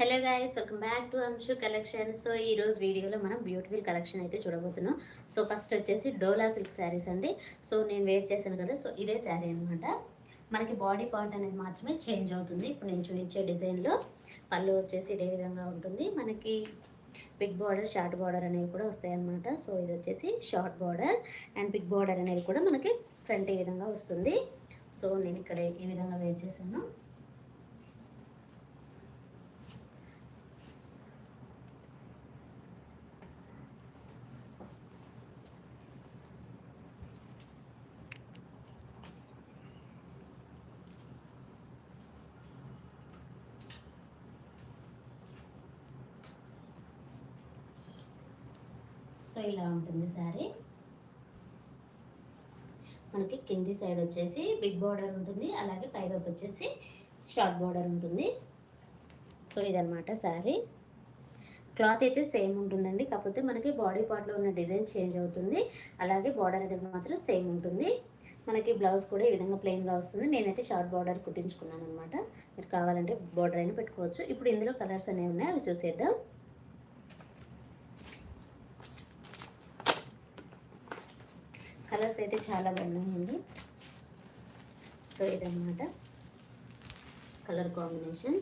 Hello guys welcome back to Anshu collection. So ఈరోజు వీడియోలో మనం బ్యూటిఫుల్ కలెక్షన్ అయితే చూడబోతున్నాం. సో ఫస్ట్ వచ్చేసి డోలా సిల్క్ శారీస్ అండి. సో నేను వేర్ చేశాను కదా సో ఇదే శారీ అనమాట మనకి బాడీ పార్ట్ అనేది మాత్రమే చేంజ్ అవుతుంది. ఇప్పుడు నేను చూపించే డిజైన్లో పళ్ళు వచ్చేసి ఇదే విధంగా ఉంటుంది. మనకి బిగ్ బార్డర్ షార్ట్ బార్డర్ అనేవి కూడా వస్తాయన్నమాట సో ఇది వచ్చేసి short border and big border అనేది కూడా మనకి ఫ్రంట్ ఈ విధంగా వస్తుంది. సో నేను ఇక్కడ ఈ విధంగా వేర్ చేశాను. సో ఇలా ఉంటుంది శారీ. మనకి కింది సైడ్ వచ్చేసి బిగ్ బార్డర్ ఉంటుంది. అలాగే పైవైపు వచ్చేసి షార్ట్ బార్డర్ ఉంటుంది. సో ఇదనమాట శారీ. క్లాత్ అయితే సేమ్ ఉంటుందండి. కాకపోతే మనకి బాడీ పార్ట్లో ఉన్న డిజైన్ చేంజ్ అవుతుంది. అలాగే బార్డర్ అనేది మాత్రం సేమ్ ఉంటుంది. మనకి బ్లౌజ్ కూడా ఈ విధంగా ప్లెయిన్గా వస్తుంది. నేనైతే షార్ట్ బార్డర్ కుట్టించుకున్నాను అనమాట మీరు కావాలంటే బార్డర్ అయినా పెట్టుకోవచ్చు. ఇప్పుడు ఇందులో కలర్స్ అనేవి ఉన్నాయి? అవి చూసేద్దాం. కలర్స్ అయితే చాలా బాగున్నాయండి. సో ఇదన్నమాట కలర్ కాంబినేషన్.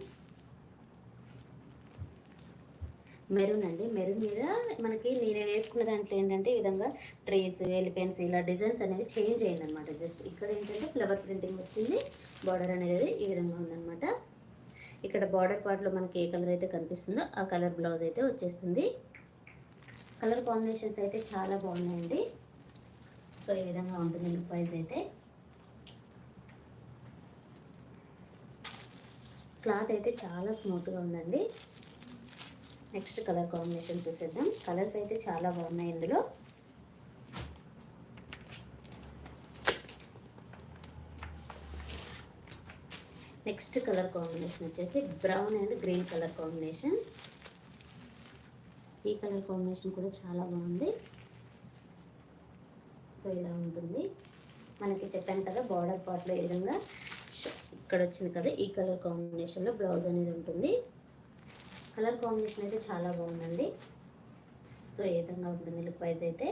మెరూన్ అండి. మెరూన్ మీద మనకి నేను వేసుకున్న దాంట్లో ఏంటంటే ఈ విధంగా ట్రేస్ ఎలిపెన్స్ ఇలా డిజైన్స్ అనేవి చేంజ్ అయింది అనమాట జస్ట్ ఇక్కడ ఏంటంటే ఫ్లవర్ ప్రింటింగ్ వచ్చింది. బార్డర్ అనేది ఈ విధంగా ఉందన్నమాట. ఇక్కడ బార్డర్ పార్ట్లో మనకి ఏ కలర్ అయితే కనిపిస్తుందో ఆ కలర్ బ్లౌజ్ అయితే వచ్చేస్తుంది. కలర్ కాంబినేషన్స్ అయితే చాలా బాగున్నాయండి. సో ఈ విధంగా ఉంటుంది లుక్ వైజ్ అయితే. క్లాత్ అయితే చాలా స్మూత్గా ఉందండి. నెక్స్ట్ కలర్ కాంబినేషన్ చూసేద్దాం. కలర్స్ అయితే చాలా బాగున్నాయి ఇందులో. నెక్స్ట్ కలర్ కాంబినేషన్ వచ్చేసి brown and green colour combination. ఈ కలర్ కాంబినేషన్ కూడా చాలా బాగుంది. సో ఇలా ఉంటుంది. మనకి చెప్పాను కదా బార్డర్ పార్ట్లో ఈ విధంగా ఇక్కడ వచ్చింది కదా ఈ కలర్ కాంబినేషన్లో బ్లౌజ్ అనేది ఉంటుంది. కలర్ కాంబినేషన్ అయితే చాలా బాగుందండి. సో ఏ విధంగా ఉంటుంది లుక్ వైజ్ అయితే?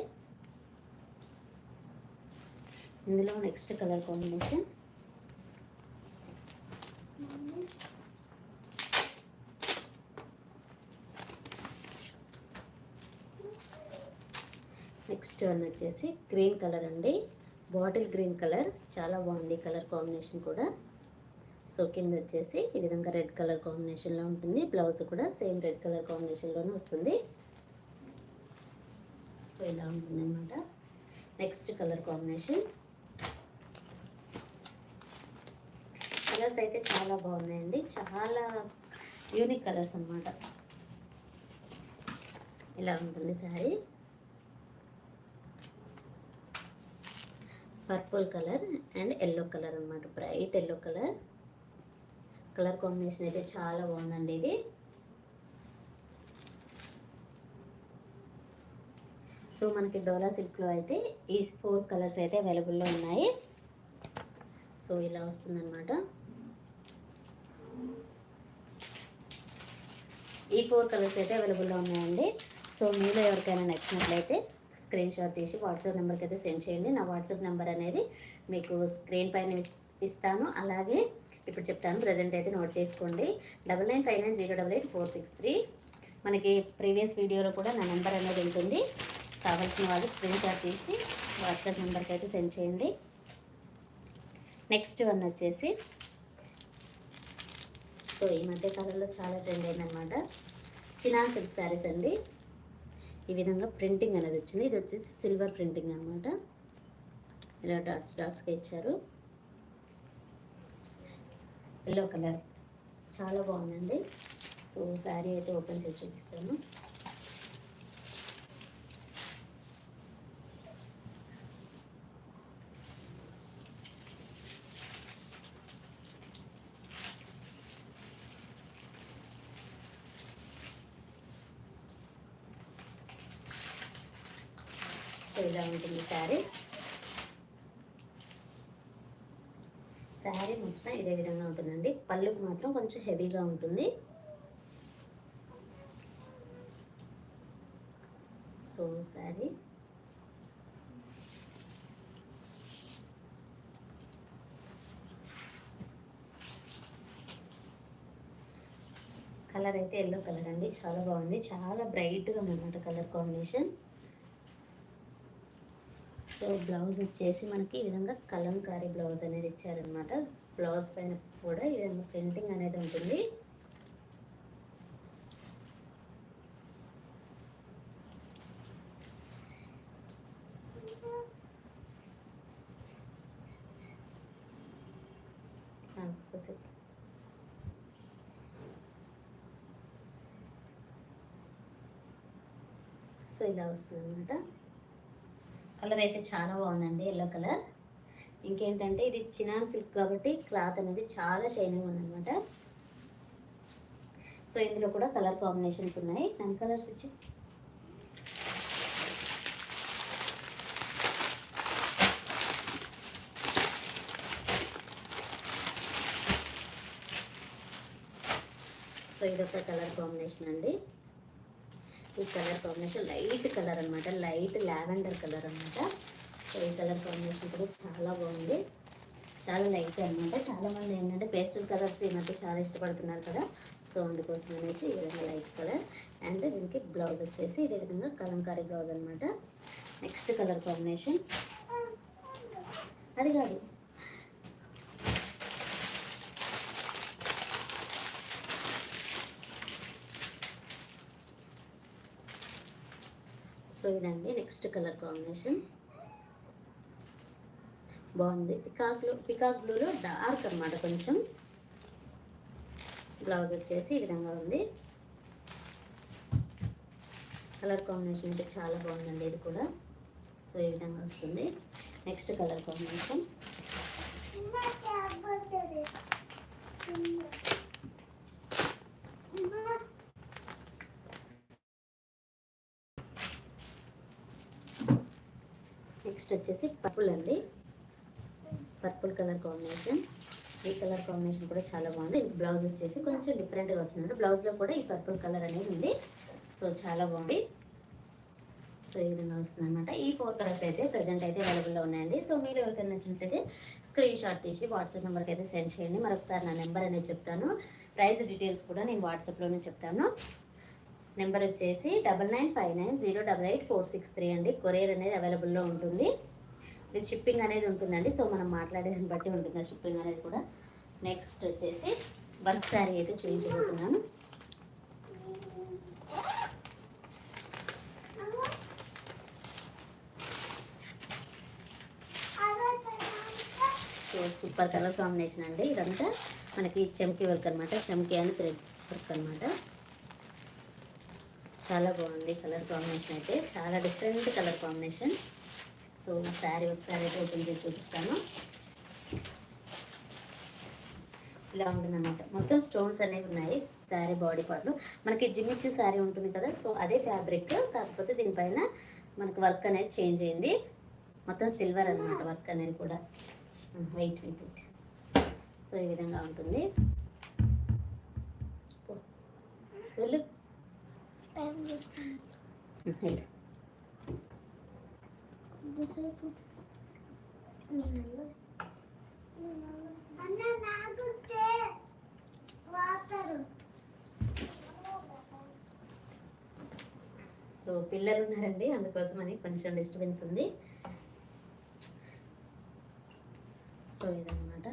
ఇందులో next colour combination next one వచ్చేసి గ్రీన్ కలర్ అండి. Bottle green colour. చాలా బాగుంది కలర్ కాంబినేషన్ కూడా. సో కింద వచ్చేసి ఈ విధంగా రెడ్ కలర్ కాంబినేషన్లో ఉంటుంది. బ్లౌజ్ కూడా సేమ్ రెడ్ కలర్ కాంబినేషన్లోనే వస్తుంది. సో ఇలా ఉంటుందన్నమాట. Next colour combination. కలర్స్ అయితే చాలా బాగున్నాయండి. చాలా యూనిక్ కలర్స్ అనమాట ఇలా ఉంటుంది sari. Purple colour and yellow colour అనమాట bright yellow colour. Colour combination అయితే చాలా బాగుందండి ఇది. సో మనకి డోలా సిల్క్లో అయితే ఈ ఫోర్ కలర్స్ అయితే అవైలబుల్లో ఉన్నాయి. సో ఇలా వస్తుందన్నమాట. ఈ ఫోర్ కలర్స్ అయితే అవైలబుల్లో ఉన్నాయండి. సో మీలో ఎవరికైనా నచ్చినట్లయితే స్క్రీన్ షాట్ తీసి వాట్సాప్ నెంబర్కి అయితే సెండ్ చేయండి. నా వాట్సాప్ నెంబర్ అనేది మీకు స్క్రీన్ పైన ఇస్తాను. అలాగే ఇప్పుడు చెప్తాను ప్రజెంట్ అయితే నోట్ చేసుకోండి. Double nine five nine zero double eight four six three మనకి ప్రీవియస్ వీడియోలో కూడా నా నెంబర్ అనేది ఉంటుంది. కావాల్సిన వాళ్ళు స్క్రీన్ షాట్ తీసి వాట్సాప్ నెంబర్కి అయితే సెండ్ చేయండి. నెక్స్ట్ వన్ వచ్చేసి సో ఈ మధ్యకాలంలో చాలా ట్రెండ్ అయిందనమాట చినా సిల్క్ శారీస్ అండి. ఈ విధంగా ప్రింటింగ్ అనేది వచ్చింది. ఇది వచ్చేసి సిల్వర్ ప్రింటింగ్ అనమాట ఇలా డాట్స్ డాట్స్గా ఇచ్చారు. Yellow colour. చాలా బాగుందండి. సో శారీ అయితే ఓపెన్ చేసి చూపిస్తాను. గా ఉంటుంది శారీ. శారీ మొత్తం ఇదే విధంగా ఉంటుందండి. పళ్ళుకు మాత్రం కొంచెం హెవీగా ఉంటుంది. సో శారీ. కలర్ అయితే ఎల్లో కలర్ అండి. చాలా బాగుంది. చాలా బ్రైట్గా ఉందన్నమాట కలర్ కాంబినేషన్. సో బ్లౌజ్ వచ్చేసి మనకి ఈ విధంగా కలంకారీ బ్లౌజ్ అనేది ఇచ్చారనమాట బ్లౌజ్ పైన కూడా ఈ విధంగా ప్రింటింగ్ అనేది ఉంటుంది. సో ఇలా వస్తుంది అనమాట కలర్ అయితే చాలా బాగుందండి ఎల్లో కలర్. ఇంకేంటంటే ఇది చినాన్ సిల్క్ కాబట్టి క్లాత్ అనేది చాలా షైనింగ్ ఉందన్నమాట. సో ఇందులో కూడా కలర్ కాంబినేషన్స్ ఉన్నాయి. నన్ కలర్స్ ఇచ్చి. సో ఇదొక కలర్ కాంబినేషన్ అండి. ఈ కలర్ కాంబినేషన్ లైట్ కలర్ అనమాట లైట్ లావెండర్ కలర్ అనమాట సో ఈ కలర్ కాంబినేషన్ కూడా చాలా బాగుంది. చాలా లైట్ అనమాట చాలా మంది ఏంటంటే పేస్టల్ కలర్స్ ఈ మధ్య చాలా ఇష్టపడుతున్నారు కదా. సో అందుకోసం అనేసి ఈ విధంగా లైట్ కలర్ అండ్ దీనికి బ్లౌజ్ వచ్చేసి ఇదే విధంగా కలంకారీ బ్లౌజ్ అనమాట నెక్స్ట్ కలర్ కాంబినేషన్. అది కాదు. సో ఇదండి నెక్స్ట్ కలర్ కాంబినేషన్ బాగుంది పికాక్లో పికాక్ బ్లూలో డార్క్ అనమాట కొంచెం. బ్లౌజ్ వచ్చేసి ఈ విధంగా ఉంది. కలర్ కాంబినేషన్ అయితే చాలా బాగుందండి ఇది కూడా. సో ఈ విధంగా వస్తుంది. నెక్స్ట్ కలర్ కాంబినేషన్ నెక్స్ట్ వచ్చేసి పర్పుల్ అండి. Purple colour combination. ఈ కలర్ కాంబినేషన్ కూడా చాలా బాగుంది. బ్లౌజ్ వచ్చేసి కొంచెం డిఫరెంట్గా వచ్చిందండి. బ్లౌజ్లో కూడా ఈ పర్పుల్ కలర్ అనేది ఉంది. సో చాలా బాగుంది. సో ఈ విధంగా వస్తుంది అనమాట ఈ ఫోర్ కలర్స్ అయితే ప్రజెంట్ అయితే అవైలబుల్లో ఉన్నాయండి. సో మీరు ఎవరికైనా నచ్చినట్లయితే స్క్రీన్ షాట్ తీసి వాట్సాప్ నెంబర్కి అయితే సెండ్ చేయండి. మరొకసారి నా నెంబర్ అనేది చెప్తాను. ప్రైస్ డీటెయిల్స్ కూడా నేను వాట్సాప్లోనే చెప్తాను. నెంబర్ వచ్చేసి double nine five nine zero double eight four six three అండి. కొరియర్ అనేది అవైలబుల్లో ఉంటుంది. విత్ షిప్పింగ్ అనేది ఉంటుందండి. సో మనం మాట్లాడేదాన్ని బట్టి ఉంటుంది ఆ షిప్పింగ్ అనేది కూడా? నెక్స్ట్ వచ్చేసి వర్క్ శారీ అయితే చూపించబోతున్నాను. సో సూపర్ కలర్ కాంబినేషన్ అండి. ఇదంతా మనకి చెమ్కి వర్క్ అనమాట చెమ్కీ అండ్ థ్రెడ్ వర్క్ అనమాట చాలా బాగుంది కలర్ కాంబినేషన్ అయితే. చాలా different colour combination. So sari ఒకసారి అయితే ఓపెన్ చేసి చూపిస్తాను. ఇలా ఉంటుంది అనమాట మొత్తం స్టోన్స్ అనేవి ఉన్నాయి శారీ బాడీ పార్ట్లో మనకి జిమ్మిచ్చు శారీ ఉంటుంది కదా సో అదే ఫ్యాబ్రిక్. కాకపోతే దీనిపైన మనకు వర్క్ అనేది చేంజ్ అయింది. మొత్తం సిల్వర్ అనమాట వర్క్ అనేది కూడా. వెయిట్ వెయిట్ వెయిట్ సో ఈ విధంగా ఉంటుంది. వెళ్ళు. సో పిల్లలు ఉన్నారండి అందుకోసమని కొంచెం డిస్టర్బెన్స్ ఉంది. సో ఇదన్నమాట.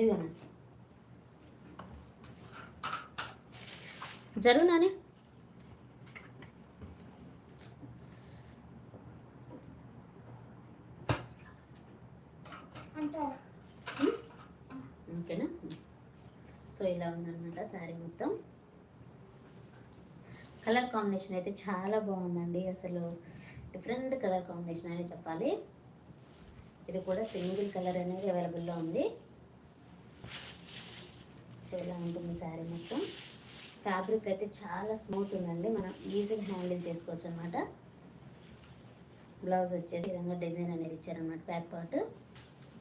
ఇదన్నమాట జరుగు నానే. ఓకేనా సో ఇలా ఉందన్నమాట శారీ మొత్తం. కలర్ కాంబినేషన్ అయితే చాలా బాగుందండి. అసలు డిఫరెంట్ కలర్ కాంబినేషన్ అని చెప్పాలి. ఇది కూడా సింగిల్ కలర్ అనేది అవైలబుల్లో ఉంది. సో ఇలా ఉంటుంది శారీ మొత్తం. ఫ్యాబ్రిక్ అయితే చాలా స్మూత్ ఉందండి. మనం ఈజీగా హ్యాండిల్ చేసుకోవచ్చు అనమాట బ్లౌజ్ వచ్చేసి ఈ విధంగా డిజైన్ అనేది ఇచ్చారనమాట బ్యాక్ పార్ట్.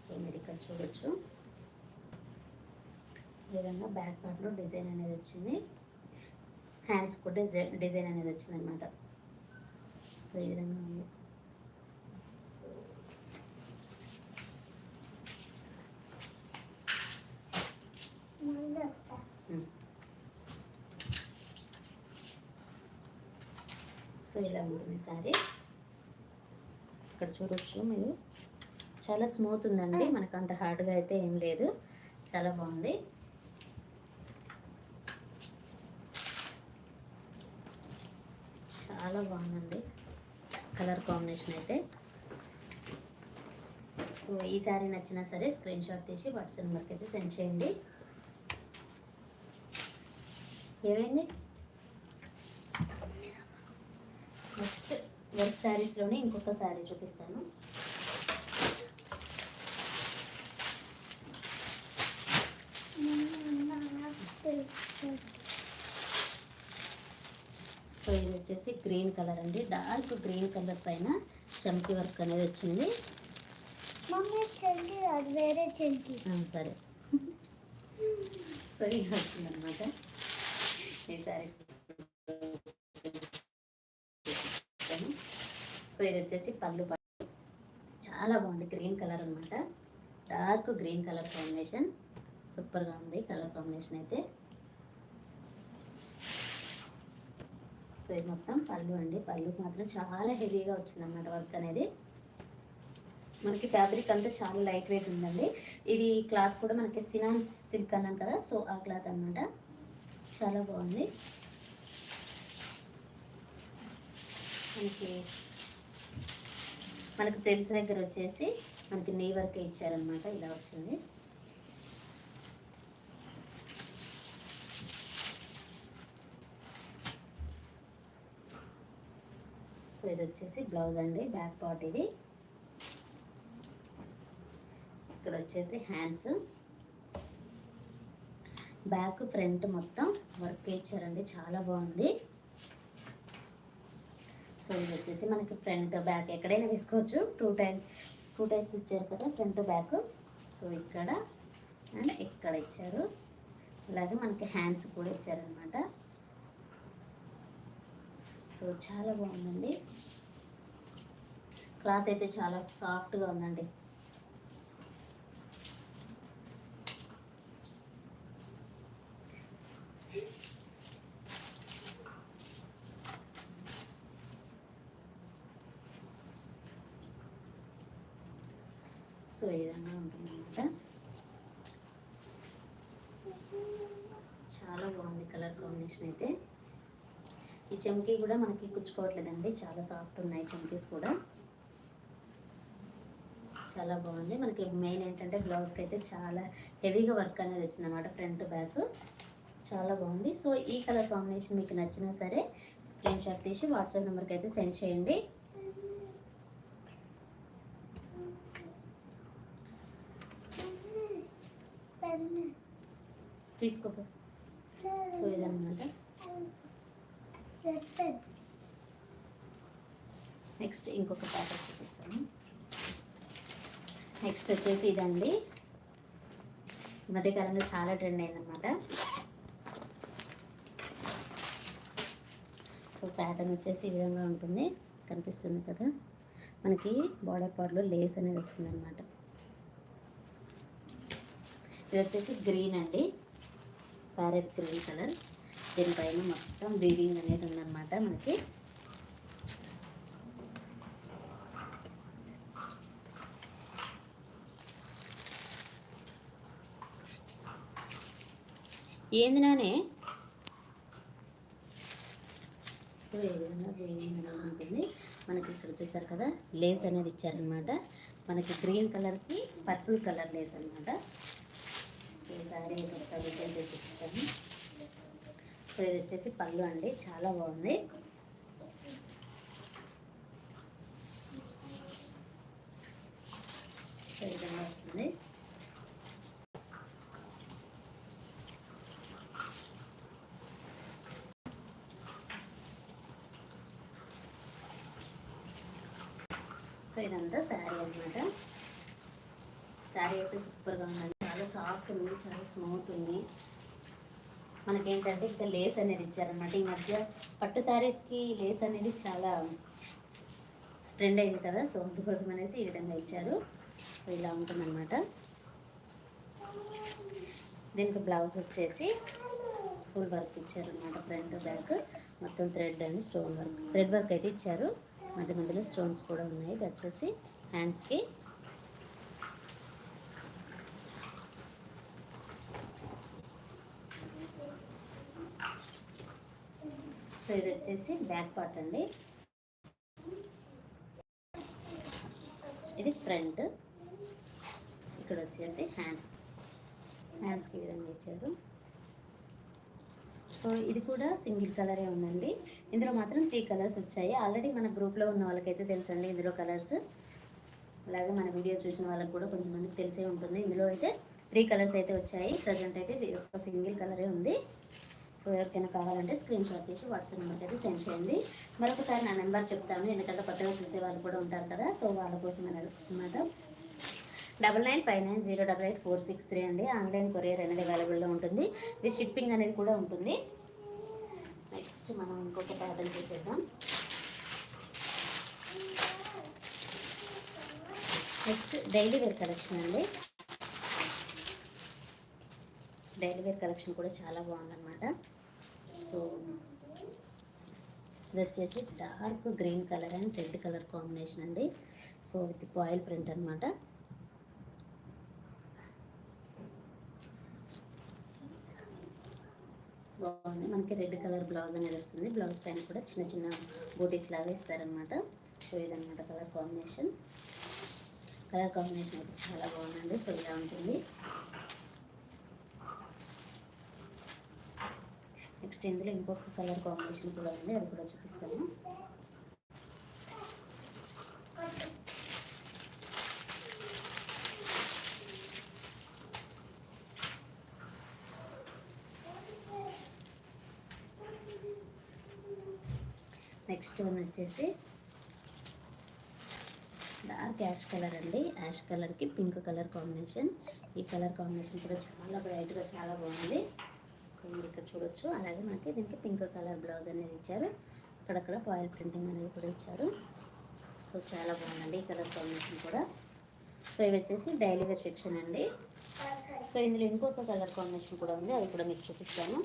సో మీరు ఇక్కడ చూడొచ్చు. ఈ విధంగా బ్యాక్ పార్ట్లో డిజైన్ అనేది వచ్చింది. హ్యాండ్స్ కూడా డిజైన్ డిజైన్ అనేది వచ్చింది అనమాట సో ఈ విధంగా ఉంది. మంగత్త సో ఇలా ఉంటుంది సారీ ఇక్కడ చూడొచ్చు మీరు. చాలా స్మూత్ ఉందండి. మనకు అంత హార్డ్గా అయితే ఏం లేదు. చాలా బాగుంది. చాలా బాగుందండి. కలర్ కాంబినేషన్ అయితే. సో ఈ శారీ నచ్చినా సరే స్క్రీన్ షాట్ తీసి వాట్సాప్ నెంబర్కి అయితే సెండ్ చేయండి. ఏమైంది? నెక్స్ట్ వర్క్ శారీస్లోనే ఇంకొక శారీ చూపిస్తాను. సో ఇది వచ్చేసి గ్రీన్ కలర్ అండి. డార్క్ గ్రీన్ కలర్ పైన చంకీ వర్క్ అనేది వచ్చింది. వేరే చెల్లి ఆ, సరే. సో ఇలా వచ్చింది అనమాట సో ఇది వచ్చేసి పళ్ళు. పట్టు చాలా బాగుంది గ్రీన్ కలర్ అనమాట డార్క్ గ్రీన్ కలర్ కాంబినేషన్. సూపర్గా ఉంది కలర్ కాంబినేషన్ అయితే. సో ఇది మొత్తం పళ్ళు అండి. పళ్ళు మాత్రం చాలా హెవీగా వచ్చిందన్నమాట వర్క్ అనేది. మనకి ఫ్యాబ్రిక్ అంతా చాలా లైట్ వెయిట్ ఉందండి. ఇది క్లాత్ కూడా మనకి సినాన్ సిల్క్ అన్నాను కదా. సో ఆ క్లాత్ అన్నమాట. చాలా బాగుంది. మనకి మనకు ఫ్రెండ్స్ దగ్గర వచ్చేసి మనకి నీ వర్క్ ఇచ్చారనమాట ఇలా వచ్చింది. సో ఇది వచ్చేసి బ్లౌజ్ అండి బ్యాక్ పార్ట్ ఇది. ఇక్కడ వచ్చేసి హ్యాండ్స్. బ్యాక్ ఫ్రంట్ మొత్తం వర్క్ ఇచ్చారండి చాలా బాగుంది. సో ఇది వచ్చేసి మనకి ఫ్రంట్ బ్యాక్ ఎక్కడైనా వేసుకోవచ్చు. టూ టైమ్ టూ టైమ్స్ ఇచ్చారు కదా ఫ్రంట్ బ్యాక్. సో ఇక్కడ అండ్ ఇక్కడ ఇచ్చారు. అలాగే మనకి హ్యాండ్స్ కూడా ఇచ్చారనమాట సో చాలా బాగుందండి. క్లాత్ అయితే చాలా సాఫ్ట్గా ఉందండి. సో ఈ విధంగా ఉంటుందన్నమాట. చాలా బాగుంది కలర్ కాంబినేషన్ అయితే. ఈ చమ్కీ కూడా మనకి కుచ్చుకోవట్లేదండి చాలా సాఫ్ట్ ఉన్నాయి చమ్కీస్ కూడా. చాలా బాగుంది. మనకి మెయిన్ ఏంటంటే బ్లౌజ్కి అయితే చాలా హెవీగా వర్క్ అనేది వచ్చిందనమాట ఫ్రంట్ బ్యాక్. చాలా బాగుంది. సో ఈ కలర్ కాంబినేషన్ మీకు నచ్చినా సరే స్క్రీన్ షాట్ తీసి వాట్సాప్ నెంబర్కి అయితే సెండ్ చేయండి. తీసుకోపో. సో ఇదన్నమాట నెక్స్ట్ ఇంకొక ప్యాకెట్ చూపిస్తాను. నెక్స్ట్ వచ్చేసి ఇదండి. ఈ మధ్యకాలంలో చాలా ట్రెండ్ అయిందనమాట సో ప్యాటర్న్ వచ్చేసి ఈ విధంగా ఉంటుంది. కనిపిస్తుంది కదా. మనకి బార్డర్ పార్ట్లో లేస్ అనేది వస్తుంది అనమాట ఇది వచ్చేసి గ్రీన్ అండి. Parrot green colour. దీనిపైన మొత్తం వీవింగ్ అనేది ఉందన్నమాట మనకి. ఏంది నానే? సో ఏదైనా విధంగా అనేది ఉంటుంది మనకి ఇక్కడ చూసారు కదా లేస్ అనేది ఇచ్చారనమాట మనకి గ్రీన్ కలర్కి పర్పుల్ కలర్ లేస్ అనమాట సో సారీ మీకు ఒకసారి చేసి చూపిస్తాను. సో ఇది వచ్చేసి పళ్ళు అండి చాలా బాగుంది. సో విధంగా వస్తుంది. సో ఇదంతా శారీ అన్నమాట. శారీ అయితే సూపర్గా ఉందండి. చాలా సాఫ్ట్ ఉంది చాలా స్మూత్ ఉంది. మనకేంటంటే ఇంకా లేస్ అనేది ఇచ్చారనమాట ఈ మధ్య పట్టు శారీస్కి లేస్ అనేది చాలా ట్రెండ్ అయింది కదా. సో అందుకోసం అనేసి ఈ విధంగా ఇచ్చారు. సో ఇలా ఉంటుందన్నమాట. దీనికి బ్లౌజ్ వచ్చేసి ఫుల్ వర్క్ ఇచ్చారు అనమాట ఫ్రంట్ బ్యాక్ మొత్తం thread and stone work thread work అయితే ఇచ్చారు. మధ్య మధ్యలో స్టోన్స్ కూడా ఉన్నాయి. ఇది వచ్చేసి హ్యాండ్స్కి సో ఇది వచ్చేసి బ్యాక్ పార్ట్ అండి. ఇది ఫ్రంట్. ఇక్కడ వచ్చేసి హ్యాండ్స్. హ్యాండ్స్కి ఈ విధంగా ఇచ్చారు. సో ఇది కూడా సింగిల్ కలరే ఉందండి. ఇందులో మాత్రం త్రీ కలర్స్ వచ్చాయి. ఆల్రెడీ మన గ్రూప్లో ఉన్న వాళ్ళకైతే తెలుసండి ఇందులో కలర్స్. అలాగే మన వీడియో చూసిన వాళ్ళకి కూడా కొంతమందికి తెలిసే ఉంటుంది. ఇందులో అయితే త్రీ కలర్స్ అయితే వచ్చాయి. ప్రజెంట్ అయితే ఒక సింగిల్ కలరే ఉంది. సో ఎవరికైనా కావాలంటే స్క్రీన్ షాట్ తీసి వాట్సాప్ నెంబర్కి అయితే సెండ్ చేయండి. మరొకసారి నా నెంబర్ చెప్తాను. ఎందుకంటే కొత్తగా చూసే వాళ్ళు కూడా ఉంటారు కదా. సో వాళ్ళ కోసం అనమాట double nine five nine zero double eight four six three అండి. ఆన్లైన్ కొరియర్ అనేది అవైలబుల్లో ఉంటుంది. విత్ షిప్పింగ్ అనేది కూడా ఉంటుంది. నెక్స్ట్ మనం ఇంకొక ప్యాటర్న్ చూసేద్దాం. నెక్స్ట్ డైలీ వేర్ కలెక్షన్ అండి. డైలీ వేర్ కలెక్షన్ కూడా చాలా బాగుందన్నమాట. సో ఇది వచ్చేసి dark green colour and red colour combination అండి. సో విత్ కాయిల్ ప్రింట్ అనమాట బాగుంది. మనకి రెడ్ కలర్ బ్లౌజ్ అనేది వస్తుంది. బ్లౌజ్ పైన కూడా చిన్న చిన్న బూటీస్ లాగా ఇస్తారనమాట సో ఇదనమాట కలర్ కాంబినేషన్. కలర్ కాంబినేషన్ అయితే చాలా బాగుందండి. సో ఇలా ఉంటుంది. నెక్స్ట్ ఇందులో ఇంకొక కలర్ కాంబినేషన్ కూడా ఉంది అది కూడా చూపిస్తాను. నెక్స్ట్ వన్ వచ్చేసి డార్క్ యాష్ కలర్ అండి. యాష్ కలర్కి పింక్ కలర్ కాంబినేషన్. ఈ కలర్ కాంబినేషన్ కూడా చాలా బ్రైట్గా చాలా బాగుంది. సో మీరు ఇక్కడ చూడొచ్చు. అలాగే మనకి దీనికి పింక్ కలర్ బ్లౌజ్ అనేది ఇచ్చారు. అక్కడక్కడ పాయిల్ ప్రింటింగ్ అనేది కూడా ఇచ్చారు. సో చాలా బాగుందండి ఈ కలర్ కాంబినేషన్ కూడా. సో ఇవి వచ్చేసి డైలీ వేర్ సెక్షన్ అండి. సో ఇందులో ఇంకొక కలర్ కాంబినేషన్ కూడా ఉంది. అది కూడా మీకు చూపిస్తాను.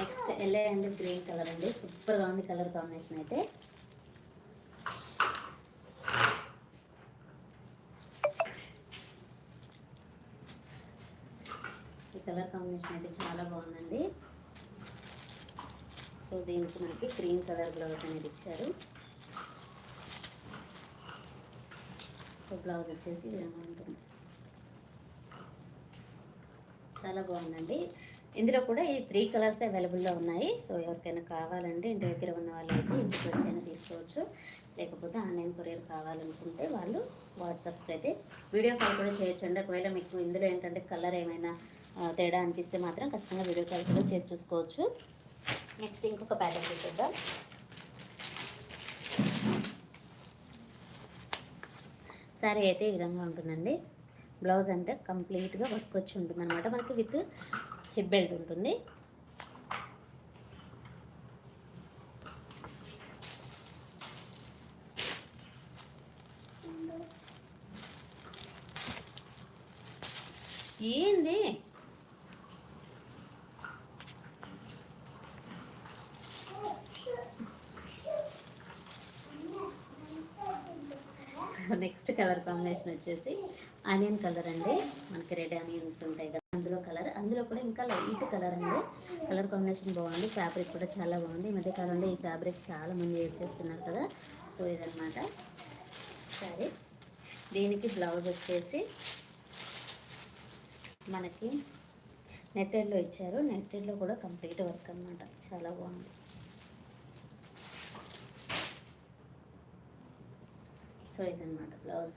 Next yellow and green colour అండి. సూపర్గా ఉంది కలర్ కాంబినేషన్ అయితే ఈ కలర్ కాంబినేషన్ అయితే చాలా బాగుందండి. సో దీనికి మనకి గ్రీన్ కలర్ బ్లౌజ్ అనేది ఇచ్చారు. సో బ్లౌజ్ వచ్చేసి ఈ విధంగా ఉంటుంది. చాలా బాగుందండి. ఇందులో కూడా ఈ త్రీ కలర్స్ అవైలబుల్లో ఉన్నాయి. సో ఎవరికైనా కావాలంటే ఇంటి దగ్గర ఉన్న వాళ్ళు అయితే ఇంటికి వచ్చైనా తీసుకోవచ్చు. లేకపోతే ఆన్లైన్ కొరియర్ కావాలనుకుంటే వాళ్ళు వాట్సాప్కి అయితే వీడియో కాల్ కూడా చేయొచ్చండి. ఒకవేళ మీకు ఇందులో ఏంటంటే కలర్ ఏమైనా తేడా అనిపిస్తే మాత్రం ఖచ్చితంగా వీడియో కాల్ కూడా చేసి చూసుకోవచ్చు. నెక్స్ట్ ఇంకొక ప్యాటర్న్ చూద్దాం సారీ అయితే ఈ విధంగా ఉంటుందండి. బ్లౌజ్ అంటే కంప్లీట్గా వర్క్ వచ్చి ఉంటుంది అనమాట మనకి విత్ హిప్ బెల్ట్ ఉంటుంది. ఏంది సో నెక్స్ట్ కలర్ కాంబినేషన్ వచ్చేసి ఆనియన్ కలర్ అండి. మనకి రెడ్ ఆనియన్స్ ఉంటాయి కదా అందులో కలర్. అందులో కూడా ఇంకా లైట్ కలర్ అండి. కలర్ కాంబినేషన్ బాగుంది. ఫ్యాబ్రిక్ కూడా చాలా బాగుంది. ఈ మధ్య కాలంలో ఈ ఫ్యాబ్రిక్ చాలా మంది యూజ్ చేస్తున్నారు కదా. సో ఇదనమాట సరే. దీనికి బ్లౌజ్ వచ్చేసి మనకి నెట్టెడ్లో ఇచ్చారు. నెట్టెడ్లో కూడా కంప్లీట్ వర్క్ అనమాట చాలా బాగుంది. సో ఇదన్నమాట బ్లౌజ్.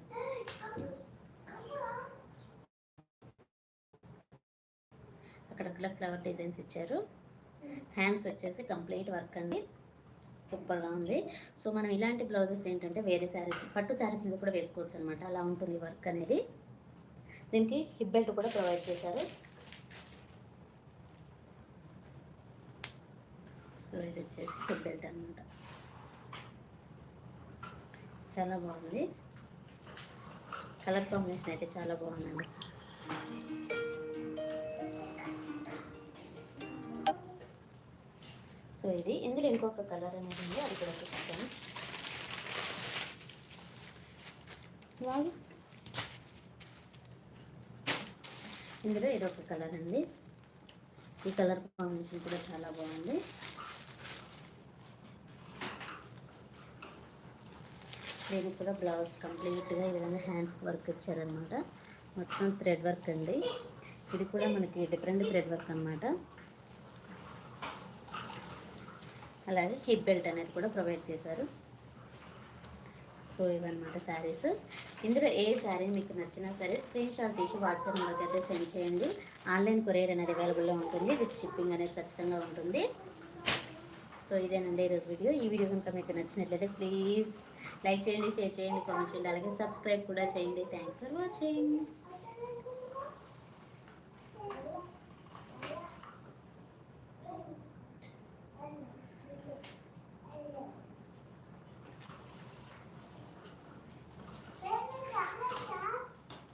అక్కడక్కడ ఫ్లవర్ డిజైన్స్ ఇచ్చారు. హ్యాండ్స్ వచ్చేసి కంప్లీట్ వర్క్ అండి. సూపర్గా ఉంది. సో మనం ఇలాంటి బ్లౌజెస్ ఏంటంటే వేరే శారీస్ పట్టు శారీస్ మీద కూడా వేసుకోవచ్చు అనమాట అలా ఉంటుంది వర్క్ అనేది. దీనికి హిప్ బెల్ట్ కూడా ప్రొవైడ్ చేశారు. సో ఇది వచ్చేసి హిప్ బెల్ట్ అనమాట చాలా బాగుంది. కలర్ కాంబినేషన్ అయితే చాలా బాగుందండి. సో ఇది ఇందులో ఇంకొక కలర్ అనేది ఉంది. అది కూడా చూపిస్తాను. వావ్. ఇందులో ఇది ఒక కలర్ అండి. ఈ కలర్ కాంబినేషన్ కూడా చాలా బాగుంది. దీనికి కూడా బ్లౌజ్ కంప్లీట్గా ఈ విధంగా హ్యాండ్స్ వర్క్ ఇచ్చారనమాట మొత్తం థ్రెడ్ వర్క్ అండి. ఇది కూడా మనకి డిఫరెంట్ థ్రెడ్ వర్క్ అనమాట అలాగే హిప్ బెల్ట్ అనేది కూడా ప్రొవైడ్ చేశారు. సో ఇవన్నమాట శారీస్. ఇందులో ఏ శారీ మీకు నచ్చినా సరే స్క్రీన్ షాట్ తీసి వాట్సాప్ నెంబర్కి అయితే సెండ్ చేయండి. ఆన్లైన్ కొరియర్ అనేది అవైలబుల్లో ఉంటుంది. విత్ షిప్పింగ్ అనేది ఖచ్చితంగా ఉంటుంది. సో ఇదేనండి ఈరోజు వీడియో. ఈ వీడియో కనుక మీకు నచ్చినట్లయితే ప్లీజ్ లైక్ చేయండి షేర్ చేయండి కామెంట్ చేయండి అలాగే సబ్స్క్రైబ్ కూడా చేయండి. Thanks for watching